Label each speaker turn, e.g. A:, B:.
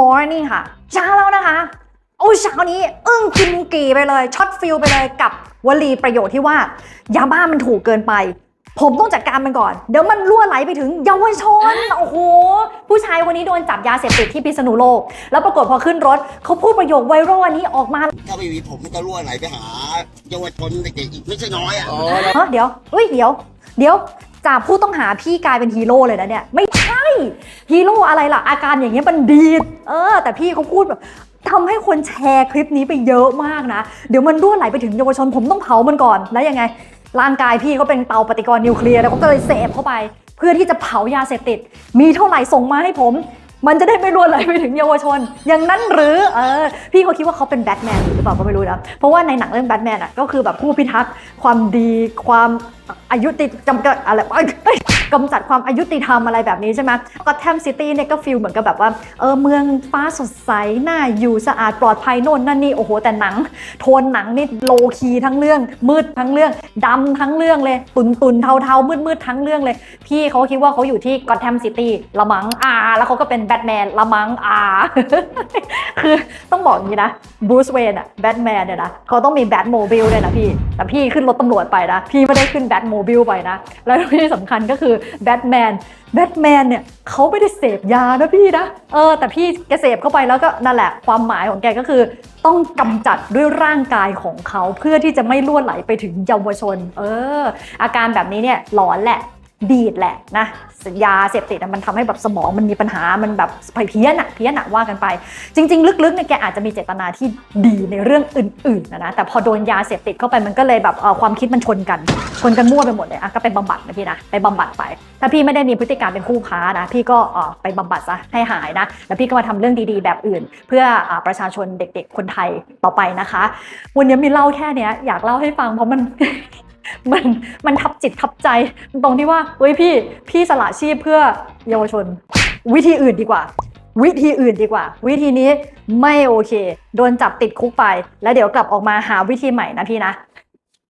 A: morning ค่ะเช้าแล้วนะคะโอ้ยเช้านี้อึ้งกินกี่ไปเลยช็อตฟิลไปเลยกับวลีประโยชน์ที่ว่ายาบ้ามันถูกเกินไป ผมต้องจัดการมันก่อน เดี๋ยวมันล่วไหลไปถึงเยาวชนโอ้โหผู้ชายคนนี้โดนจับยาเสพติดที่พิษณุโลก แล้วปรากฏพอขึ้นรถเขาพูดประโยคไวรัลอันนี้ออกมา
B: ถ้าไม่มีผมมันก็รั่วไหลไปหาเยาวชนเด็กๆอีกไม่ใช่น้อยอะ
A: เฮ้ยเดี๋ยวเฮ้ยเดี๋ยว เดี๋ยวจากผู้ต้องหาพี่กลายเป็นฮีโร่เลยนะเนี่ยไม่ใช่ ฮีโร่อะไรล่ะ อาการอย่างเงี้ยมันดีดเออ แต่พี่เขาพูดแบบทำให้คนแชร์คลิปนี้ไปเยอะมากนะ เดี๋ยวมันรั่วไหลไปถึงเยาวชนผมต้องเผามันก่อนแล้วยังไง ร่างกายพี่ก็เป็นเตาปฏิกรณ์นิวเคลียร์แล้วก็เลยเสพเข้าไป เพื่อที่จะเผายาเสพติด มีเท่าไหร่ส่งมาให้ผม มันจะได้ไม่รั่วไหลไปถึงเยาวชน อย่างนั้นหรือเออพี่เขาคิดว่าเขาเป็นแบทแมนหรือเปล่าก็ไม่รู้นะ เพราะว่าในหนังเรื่องแบทแมนอะก็คือแบบผู้พิทักษ์ความดีความอายุติจำกัดอะไรกำจัดความอายุติธรรมอะไรแบบนี้ใช่ไหมก็แทมซิตี้เนี่ยก็ฟีลเหมือนกับแบบว่าเออเมืองฟ้าสดใสน่าอยู่สะอาดปลอดภัยโน่นนั่นนี่โอ้โหแต่หนัง โทนหนังนี่โลคีทั้งเรื่อง มืดทั้งเรื่องดำทั้งเรื่องเลย ตุนตุนๆเทาเทามืดมืดๆทั้งเรื่องเลย พี่เขาคิดว่าเขาอยู่ที่กอ t แ a มซิตี้ละมังอ่า แล้วเขาก็เป็นแบทแมนละมังอาคือต้องบอกอย่างนี้นะบรูซเวนอะแบทแมนเนี่ยนะเขาต้องมีแบทโมบิลด้วยนะพี่ แต่พี่ขึ้นรถตำรวจไปนะ พี่ไม่ได้ขึ้นแบทโมบิลไปนะ แล้วที่สำคัญก็คือแบทแมนแบทแมนเนี่ยเขาไม่ได้เสพยานะพี่นะ เออ แต่พี่แกเสพเข้าไปแล้วก็นั่นแหละความหมายของแกก็คือ ต้องกำจัดด้วยร่างกายของเขาเพื่อที่จะไม่ล่วไหลไปถึงเยาวชน เออ อาการแบบนี้เนี่ยหลอนแหละ ดีดแหละนะยาเสพติดมันทำให้แบบสมองมันมีปัญหามันแบบเพี้ยนอะเพี้ยนอะว่ากันไป จริง ๆ ลึกๆเนี่ยแกอาจจะมีเจตนาที่ดีในเรื่องอื่นๆนะนะแต่พอโดนยาเสพติดเข้าไปมันก็เลยแบบความคิดมันชนกันชนกันมั่วไปหมดเลยอะก็ไปบำบัดนะพี่นะไปบำบัดไป ถ้าพี่ไม่ได้มีพฤติกรรมเป็นคู่ค้านะพี่ก็ไปบำบัดซะให้หายนะแล้วพี่ก็มาทำเรื่องดีๆ แบบอื่น เพื่อประชาชนเด็ก ๆ คนไทยต่อไปนะคะ วันนี้มีเล่าแค่เนี้ยอยากเล่าให้ฟังเพราะมัน มันมันทับจิตทับใจตรงที่ว่าเฮ้ยพี่พี่สละชีพเพื่อเยาวชน วิธีอื่นดีกว่า วิธีอื่นดีกว่า วิธีนี้ไม่โอเค โดนจับติดคุกไป แล้วเดี๋ยวกลับออกมาหาวิธีใหม่นะพี่นะ